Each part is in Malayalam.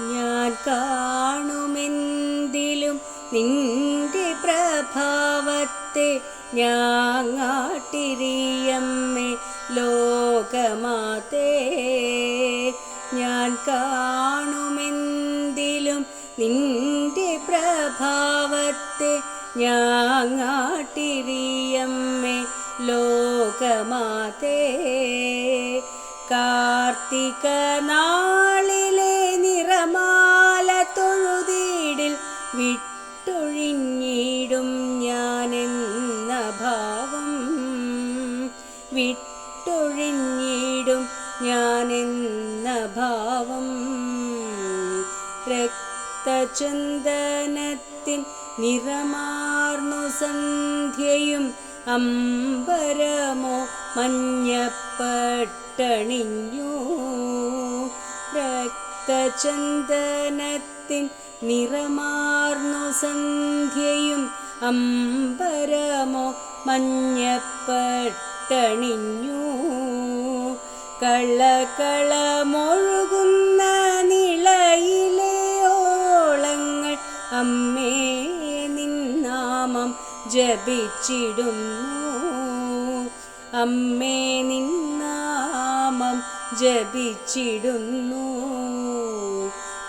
ഞാൻ കാണുമെന്തിലും നിന്റെ പ്രഭാവത്തെ ഞാങ്ങാട്ടിരിയമ്മേ ലോകമാതേ. ഞാൻ കാണുമെന്തിലും നിന്റെ പ്രഭാവത്തെ ഞാങ്ങാട്ടിരിയമ്മേ ലോകമാതേ. കാർത്തിക നാളിലെ നിറമാല തൊഴുതീടിൽ വിട്ടൊഴിഞ്ഞിടും ഞാനെന്ന ഭാവം. വിട്ടൊഴിഞ്ഞിടും ഞാനെന്ന ഭാവം. രക്തചന്ദനത്തിൻ നിറമാർന്നു സന്ധ്യയും അമ്പരമോ മഞ്ഞപ്പട്ടണിഞ്ഞു. രക്തചന്ദനത്തിൻ നിറമാർന്നു സന്ധ്യയും അമ്പരമോ മഞ്ഞപ്പട്ടണിഞ്ഞു. കളകളമൊഴുകുന്ന നിളയിലെ ഓളങ്ങൾ അമ്മേ നിന്നാമം ജപിച്ചിടുന്നു. അമ്മേ നിന്നാമം ജപിച്ചിടുന്നു.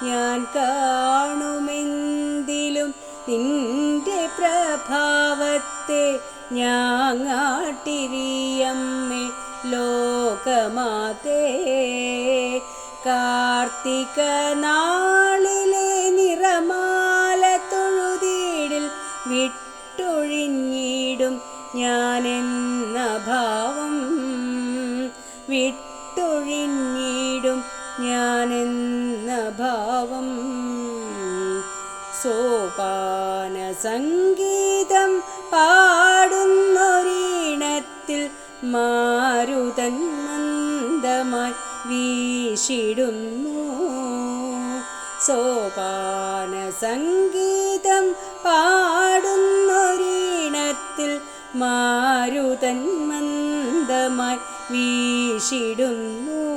ഞാൻ കാണുമെന്തിലും നിന്റെ പ്രഭാവത്തെ ഞാങ്ങാട്ടിരിയമ്മേ ലോകമാതേ. കാർത്തിക നാളിലെ നിറമാല തൊഴുതീടിൽ വിട്ടൊഴിഞ്ഞിടും ഞാനെന്ന ഭാവം. വിട്ടൊഴിഞ്ഞിടും ഞാനെന്ന ഭാവം സോപാന സംഗീതം പാടുന്നൊരീണത്തിൽ മാരുതൻ മന്ദമായി വീശിടുന്നു. സോപാന സംഗീതം പാടുന്നൊരീണത്തിൽ മാരുതൻ മന്ദമായി വീശിടുന്നു.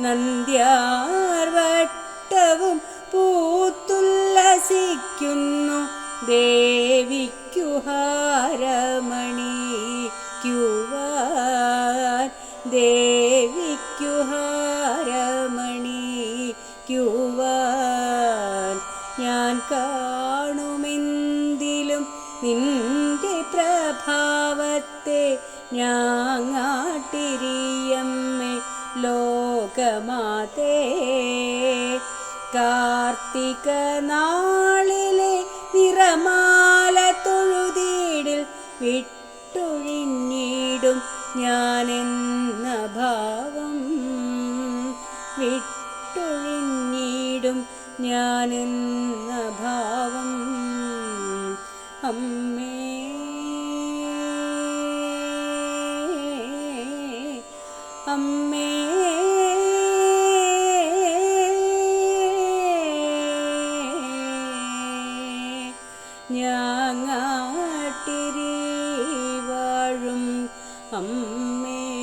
നന്ദ്യാർവട്ടവും പൂത്തുല്ലസിക്കുന്നു. ദേവിക്കു ഹാരമണിക്കുവാൻ. ദേവിക്കു ഹാരമണിക്കുവാൻ. ഞാൻ കാണുമെന്തിലും നിന്റെ പ്രഭാവത്തെ ഞാങ്ങാട്ടിരിയമ്മേ ലോകമാതേ കാർത്തിക നാളിലെ നിറമാല തൊഴുതീടിൽ വിട്ടൊഴിഞ്ഞിടും ഞാനെന്ന ഭാവം. വിട്ടൊഴിഞ്ഞിടും ഞാനെന്ന ഭാവം. അമ്മേ അമ്മേ. ഞാങ്ങാട്ടിരി വാഴും അമ്മ.